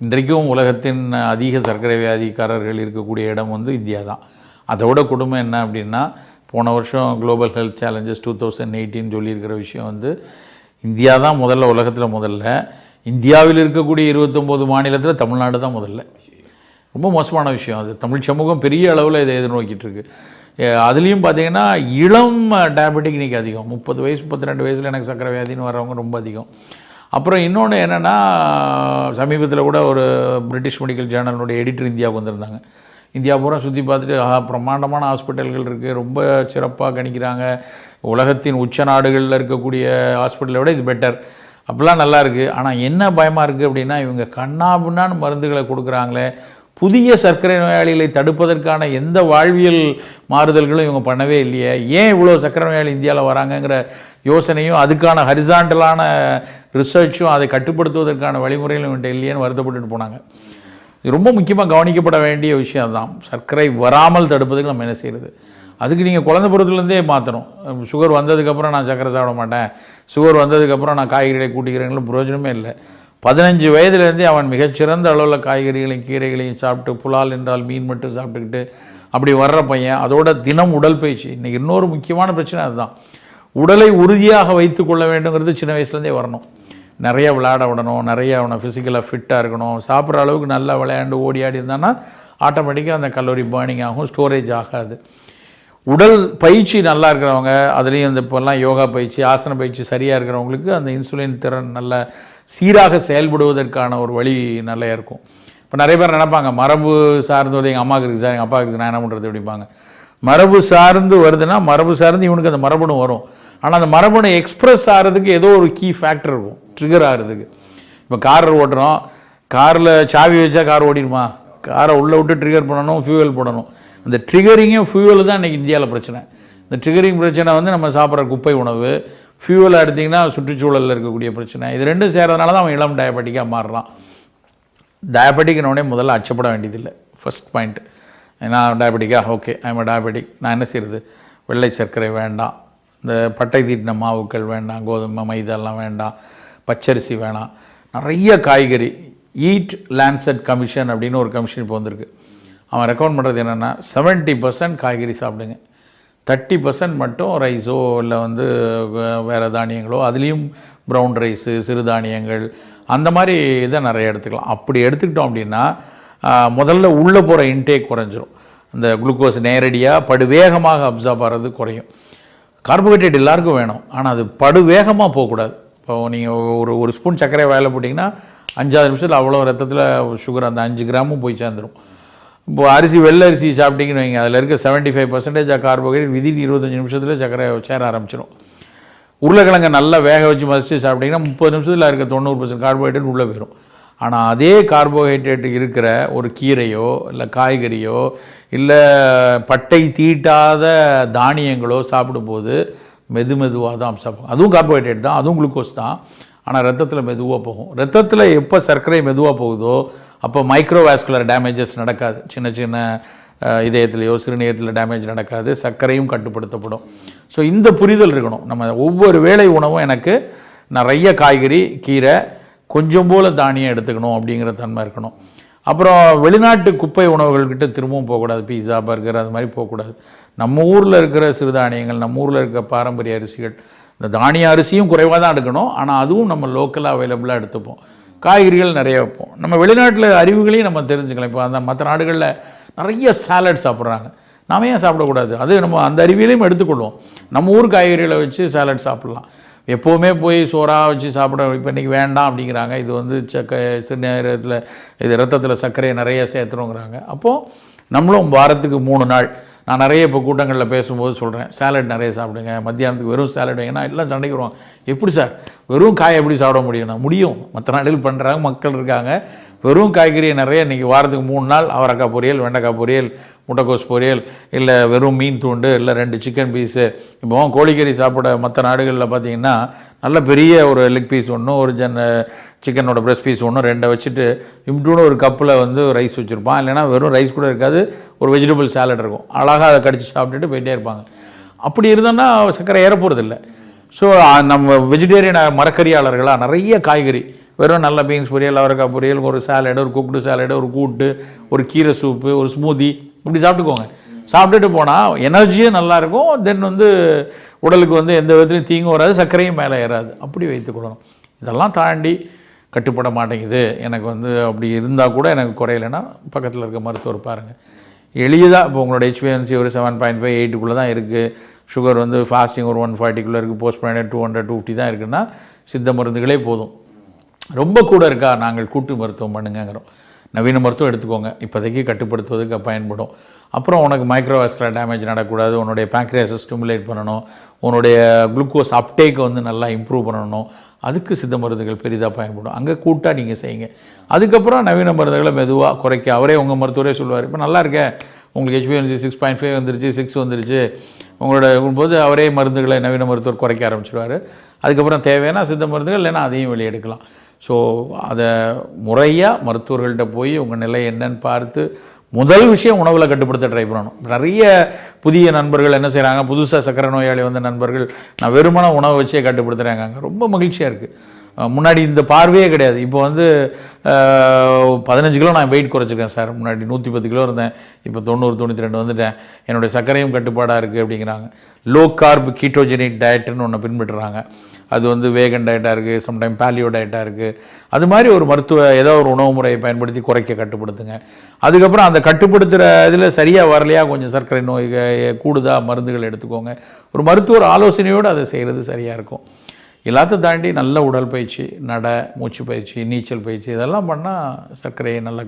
இன்றைக்கும் உலகத்தின் அதிக சர்க்கரை வியாதிக்காரர்கள் இருக்கக்கூடிய இடம் வந்து இந்தியா தான் அதோட கொடுமை என்ன அப்படின்னா போன வருஷம் global health challenges two thousand eighteen சொல்லியிருக்கிற விஷயம் வந்து இந்தியா தான் முதல்ல உலகத்தில் முதல்ல. இந்தியாவில் இருக்கக்கூடிய இருபத்தொம்போது மாநிலத்தில் தமிழ்நாடு தான் முதல்ல. ரொம்ப மோசமான விஷயம் அது. தமிழ் சமூகம் பெரிய அளவில் இதை எதிர்நோக்கிட்டு இருக்கு அதுலேயும் பார்த்தீங்கன்னா இளம் டயபெட்டிக் இன்றைக்கி அதிகம். முப்பது வயசு முப்பத்தி ரெண்டு வயசில் எனக்கு சக்கரை வியாதின்னு வரவங்க ரொம்ப அதிகம். அப்புறம் இன்னொன்று என்னென்னா சமீபத்தில் கூட ஒரு பிரிட்டிஷ் மெடிக்கல் ஜேர்னலுடைய எடிட்டர் இந்தியாவுக்கு வந்திருந்தாங்க. இந்தியா பூரா சுற்றி பார்த்துட்டு ஆஹா பிரம்மாண்டமான ஹாஸ்பிட்டல்கள் இருக்குது ரொம்ப சிறப்பாக கணிக்கிறாங்க. உலகத்தின் உச்ச நாடுகளில் இருக்கக்கூடிய ஹாஸ்பிட்டலை விட இது பெட்டர் அப்படிலாம் நல்லா இருக்குது ஆனால் என்ன பயமாக இருக்குது அப்படின்னா இவங்க கண்ணாபின்னான்னு மருந்துகளை கொடுக்குறாங்களே புதிய சர்க்கரை நோயாளிகளை தடுப்பதற்கான எந்த வாழ்வியல் மாறுதல்களும் இவங்க பண்ணவே இல்லையே. ஏன் இவ்வளோ சர்க்கரை நோயாளி இந்தியாவில் வராங்கங்கிற யோசனையும் அதுக்கான ஹரிசாண்டலான ரிசர்ச்சும் அதை கட்டுப்படுத்துவதற்கான வழிமுறைகளும் இவன்ட்ட இல்லையேன்னு வருத்தப்பட்டுட்டு போனாங்க. இது ரொம்ப முக்கியமாக கவனிக்கப்பட வேண்டிய விஷயம் தான் சர்க்கரை வராமல் தடுப்பதுக்கு நம்ம என்ன செய்கிறது அதுக்கு நீங்கள் குழந்த பருவத்துலேருந்தே மாற்றணும் சுகர் வந்ததுக்கப்புறம் நான் சர்க்கரை சாப்பிட மாட்டேன். சுகர் வந்ததுக்கப்புறம் நான் காய்கறிகளை கூட்டிக்கிறேங்களும் பிரயோஜனமே இல்லை. பதினஞ்சு வயதுலேருந்தே அவன் மிகச்சிறந்த அளவில் காய்கறிகளையும் கீரைகளையும் சாப்பிட்டு புலால் என்றால் மீன் மட்டும் சாப்பிட்டுக்கிட்டு அப்படி வர்ற பையன் அதோட தினம் உடல் பயிற்சி. இன்றைக்கி இன்னொரு முக்கியமான பிரச்சனை அதுதான். உடலை உறுதியாக வைத்து கொள்ள வேண்டுங்கிறது சின்ன வயசுலேருந்தே வரணும். நிறைய விளையாட விடணும் நிறைய அவனை ஃபிசிக்கலாக ஃபிட்டாக இருக்கணும். சாப்பிட்ற அளவுக்கு நல்லா விளையாண்டு ஓடி ஆடி இருந்தான்னா ஆட்டோமேட்டிக்காக அந்த கல்லூரி பேர்னிங் ஆகும் ஸ்டோரேஜ் ஆகாது. உடல் பயிற்சி நல்லா இருக்கிறவங்க அதுலேயும் இந்த இப்போல்லாம் யோகா பயிற்சி ஆசன பயிற்சி சரியாக இருக்கிறவங்களுக்கு அந்த இன்சுலின் திறன் நல்ல சீராக செயல்படுவதற்கான ஒரு வழி நல்லா இருக்கும். இப்போ நிறைய பேர் நினைப்பாங்க மரபு சார்ந்து வருது எங்கள் அம்மாவுக்கு இருக்குது சார் எங்கள் அப்பாவுக்கு இருக்குது, நான் என்ன பண்ணுறது அப்படிம்பாங்க. மரபு சார்ந்து வருதுன்னா மரபு சார்ந்து இவனுக்கு அந்த மரபணு வரும். ஆனால் அந்த மரபணு எக்ஸ்பிரஸ் ஆகிறதுக்கு ஏதோ ஒரு கீ ஃபேக்டர் இருக்கும் ட்ரிகர் ஆகிறதுக்கு இப்போ கார் ஓட்டுறோம் காரில் சாவி வச்சா கார் ஓடிடுமா? காரை உள்ளே விட்டு ட்ரிகர் பண்ணணும் ஃபியூவல் போடணும். அந்த ட்ரிகரிங்கும் ஃபியூவல் தான் இன்றைக்கி இந்தியாவில் பிரச்சனை. இந்த ட்ரிகரிங் பிரச்சனை வந்து நம்ம சாப்பிட்ற குப்பை உணவு ஃபியூவல் எடுத்திங்கன்னா சுற்றுச்சூழலில் இருக்கக்கூடிய பிரச்சனை. இது ரெண்டும் சேர்றதுனால தான் அவன் இளம் டயபெட்டிக்காக மாறுறான். டயபெட்டிக்னோடனே முதல்ல அச்சப்பட வேண்டியதில்லை. ஃபஸ்ட் பாயிண்ட் ஏன்னா டயபெட்டிக்கா ஓகே ஐம் டயபெட்டிக் நான் என்ன செய்கிறது வெள்ளை சர்க்கரை வேண்டாம். இந்த பட்டை தீட்டின மாவுக்கள் வேண்டாம். கோதுமை மைதெல்லாம் வேண்டாம். பச்சரிசி வேணாம். நிறைய காய்கறி. ஈட் லேண்ட்செட் கமிஷன் அப்படின்னு ஒரு கமிஷன் இப்போ வந்திருக்கு. அவன் ரெக்கமெண்ட் பண்ணுறது என்னென்னா செவன்ட்டி பர்சன்ட் காய்கறி சாப்பிடுங்க. தேர்ட்டி பர்சன்ட் மட்டும் ரைஸோ இல்லை வந்து வே- வேறு தானியங்களோ அதுலேயும் ப்ரௌன் ரைஸு சிறுதானியங்கள் அந்த மாதிரி இதை நிறைய எடுத்துக்கலாம். அப்படி எடுத்துக்கிட்டோம் அப்படின்னா முதல்ல உள்ளே போகிற இன்டேக் குறைஞ்சிரும். இந்த குளுக்கோஸ் நேரடியாக படு வேகமாக அப்சார்ப் ஆகிறது குறையும். கார்போஹைட்ரேட் எல்லாருக்கும் வேணும். ஆனால் அது படுவேகமாக போகக்கூடாது. இப்போ நீங்கள் ஒரு ஒரு ஸ்பூன் சர்க்கரை வேலை போட்டிங்கன்னா அஞ்சாவது நிமிஷத்தில் அவ்வளோ ரத்தத்தில் சுகர் அந்த அஞ்சு கிராமும் போய் சேர்ந்துடும் இப்போ அரிசி வெள்ளை அரிசி சாப்பிட்டீங்கன்னு வைங்க. அதில் இருக்க seventy five percentage carbohydrate within இருபத்தஞ்சி நிமிஷத்தில் சக்கரை சேர ஆரம்பிச்சிடும் உருளைக்கிழங்கை நல்லா வேக வச்சு மதிச்சு சாப்பிட்டீங்கன்னா முப்பது நிமிஷத்தில் இருக்க தொண்ணூறு பர்சன்ட் கார்போஹைட்ரேட் உள்ளே போயிடும் ஆனால் அதே கார்போஹைட்ரேட் இருக்கிற ஒரு கீரையோ இல்லை காய்கறியோ இல்லை பட்டை தீட்டாத தானியங்களோ சாப்பிடும்போது மெது மெதுவாக தான் சாப்பிடும் அதுவும் கார்போஹைட்ரேட் தான் அதுவும் குளுக்கோஸ் தான். ஆனால் ரத்தத்தில் மெதுவாக போகும். ரத்தத்தில் எப்போ சர்க்கரை மெதுவாக போகுதோ அப்போ மைக்ரோவாஸ்குலர் டேமேஜஸ் நடக்காது. சின்ன சின்ன அஹ், இதயத்திலேயோ சிறுநீரத்தில் டேமேஜ் நடக்காது. சர்க்கரையும் கட்டுப்படுத்தப்படும். ஸோ இந்த புரிதல் இருக்கணும். நம்ம ஒவ்வொரு வேளை உணவும் எனக்கு நிறைய காய்கறி கீரை கொஞ்சம் போல் தானியம் எடுத்துக்கணும் அப்படிங்கிற தன்மை இருக்கணும். அப்புறம் வெளிநாட்டு குப்பை உணவுகள்கிட்ட திரும்பவும் போகக்கூடாது. பீஸா பர்கர் அது மாதிரி போகக்கூடாது. நம்ம ஊரில் இருக்கிற சிறுதானியங்கள் நம்ம ஊரில் இருக்கிற பாரம்பரிய அரிசிகள் இந்த தானிய அரிசியும் குறைவாக தான் எடுக்கணும். ஆனால் அதுவும் நம்ம லோக்கலாக அவைலபிளாக எடுத்துப்போம். காய்கறிகள் நிறைய வைப்போம். நம்ம வெளிநாட்டில் அறிவுகளையும் நம்ம தெரிஞ்சுக்கலாம். இப்போ அந்த மற்ற நாடுகளில் நிறைய சாலட் சாப்பிட்றாங்க. நாம ஏன் சாப்பிடக்கூடாது? அது நம்ம அந்த அறிவியலையும் எடுத்துக்கொள்வோம். நம்ம ஊர் காய்கறிகளை வச்சு சாலட் சாப்பிட்லாம். எப்போவுமே போய் சோறாக வச்சு சாப்பிட இப்போ இன்றைக்கி வேண்டாம் அப்படிங்கிறாங்க. இது வந்து சக்க சிறுநீரகத்தில் இது ரத்தத்தில் சர்க்கரையை நிறைய சேர்த்துருங்கிறாங்க. அப்போது நம்மளும் வாரத்துக்கு மூணு நாள் நான் நிறைய இப்போ கூட்டங்களில் பேசும்போது சொல்கிறேன் சாலட் நிறைய சாப்பிடுங்க. மத்தியானத்துக்கு வெறும் சாலட் வைங்கன்னா எல்லாம் சண்டைக்கு வருவாங்க எப்படி சார்? வெறும் காய் எப்படி சாப்பிட முடியும்னா முடியும். மற்ற நாடுகள் பண்ணுறாங்க மக்கள் இருக்காங்க. வெறும் காய்கறியை நிறைய இன்றைக்கி வாரத்துக்கு மூணு நாள் அவரக்காய் பொரியல் வெண்டைக்காய் பொரியல் முட்டைக்கோஸ் பொரியல் இல்லை வெறும் மீன் தூண்டு இல்லை ரெண்டு சிக்கன் பீஸு இப்போ கோழிக்கறி சாப்பிட மற்ற நாடுகளில் பார்த்தீங்கன்னா நல்ல பெரிய ஒரு லெக் பீஸ் ஒன்றும் ஒரு ஜன் சிக்கனோட பிரஸ்ட் பீஸ் ஒன்றும் ரெண்டை வச்சுட்டு இம்டூன்னு ஒரு கப்பில் வந்து ரைஸ் வச்சுருப்பான். இல்லைன்னா வெறும் ரைஸ் கூட இருக்காது ஒரு வெஜிடபிள் சாலட் இருக்கும். அழகாக அதை கடிச்சு சாப்பிட்டுட்டு போயிட்டே இருப்பாங்க. அப்படி இருந்தோன்னா சர்க்கரை ஏற போகிறதில்லை ஸோ நம்ம வெஜிடேரியன் மரக்கறியாளர்களாக நிறைய காய்கறி. வெறும் நல்ல பீன்ஸ் பொரியல் அவரைக்காய் பொரியல் ஒரு சாலடு ஒரு குக்டு சாலடு ஒரு கூட்டு ஒரு கீரை சூப்பு ஒரு ஸ்மூதி இப்படி சாப்பிட்டுக்கோங்க. சாப்பிட்டுட்டு போனால் எனர்ஜியும் நல்லாயிருக்கும் தென் வந்து உடலுக்கு வந்து எந்த விதத்துலையும் தீங்கும் வராது சர்க்கரையும் மேலே ஏறாது. அப்படி வைத்துக்கொள்ளணும் இதெல்லாம் தாண்டி கட்டுப்பட மாட்டேங்குது. எனக்கு வந்து அப்படி இருந்தால் கூட எனக்கு குறையலைன்னா பக்கத்தில் இருக்க மருத்துவர் பாருங்கள் எளிதாக இப்போ உங்களோட ஹெச்பிஎன்சி ஒரு செவன் பாயிண்ட் ஃபைவ் எயிட்டுக்குள்ளே தான் இருக்குது சுகர் வந்து ஃபாஸ்டிங் ஒரு ஒன் ஃபார்ட்டிக்குள்ளே இருக்குது post point two hundred two fifty தான் இருக்குன்னா சித்த மருந்துகளே போதும். ரொம்ப கூட இருக்கா நாங்கள் கூட்டு மருத்துவம் பண்ணுங்கிறோம் நவீன மருத்துவம் எடுத்துக்கோங்க. இப்போதைக்கு கட்டுப்படுத்துவதற்கு பயன்படும். அப்புறம் உனக்கு மைக்ரோவாஸ்குலர் டேமேஜ் நடக்கூடாது உன்னுடைய பேங்க்ரியாஸை ஸ்டிமுலேட் பண்ணணும் உன்னுடைய குளுக்கோஸ் அப்டேக்கை வந்து நல்லா இம்ப்ரூவ் பண்ணணும். அதுக்கு சித்த மருந்துகள் பெரிதாக பயன்படும். அங்கே கூட்டாக நீங்கள் செய்யுங்க. அதுக்கப்புறம் நவீன மருந்துகளை மெதுவாக குறைக்க. அவரே உங்கள் மருத்துவரே சொல்லுவார். இப்போ நல்லா இருக்கே உங்களுக்கு ஹெச்பிஎன்சி சிக்ஸ் பாயிண்ட் ஃபைவ் வந்துருச்சு சிக்ஸ் வந்துருச்சு. உங்களோட போது அவரே மருந்துகளை நவீன மருத்துவர் குறைக்க ஆரம்பிச்சிடுவார். அதுக்கப்புறம் தேவையான சித்த மருந்துகள் இல்லைன்னா அதையும் வெளியெடுக்கலாம். ஸோ அதை முறையாக மருத்துவர்கள்ட்ட போய் உங்கள் நிலை என்னன்னு பார்த்து முதல் விஷயம் உணவில் கட்டுப்படுத்த ட்ரை பண்ணணும். நிறைய புதிய நண்பர்கள் என்ன செய்கிறாங்க புதுசாக சக்கரை நோயாளி வந்த நண்பர்கள் நான் வெறுமன உணவை வச்சே கட்டுப்படுத்துகிறாங்க ரொம்ப மகிழ்ச்சியாக இருக்குது முன்னாடி இந்த பார்வையே கிடையாது. இப்போ வந்து பதினஞ்சு கிலோ நான் வெயிட் குறைச்சிருக்கேன் சார் முன்னாடி நூற்றி பத்து கிலோ இருந்தேன். இப்போ தொண்ணூறு தொண்ணூற்றி ரெண்டு வந்துட்டேன். என்னுடைய சர்க்கரையும் கட்டுப்பாடாக இருக்குது அப்படிங்கிறாங்க. லோ கார்ப் கீட்டோஜெனிக் டயட்டுன்னு ஒன்று பின்பற்றுறாங்க. அது வந்து வேகன் டயட்டாக இருக்குது சம்டைம் பேலியோ டயட்டாக இருக்குது அது மாதிரி ஒரு மருத்துவ ஏதோ ஒரு உணவு முறையை பயன்படுத்தி குறைக்க கட்டுப்படுத்துங்க. அதுக்கப்புறம் அந்த கட்டுப்படுத்துகிற இதில் சரியாக வரலையா கொஞ்சம் சர்க்கரை நோய் கூடுதா மருந்துகள் எடுத்துக்கோங்க. ஒரு மருத்துவர் ஆலோசனையோடு அதை செய்கிறது சரியாக இருக்கும். எல்லாத்தையும் தாண்டி நல்ல உடற்பயிற்சி நட மூச்சு பயிற்சி நீச்சல் பயிற்சி இதெல்லாம் பண்ணால் சர்க்கரையை நல்ல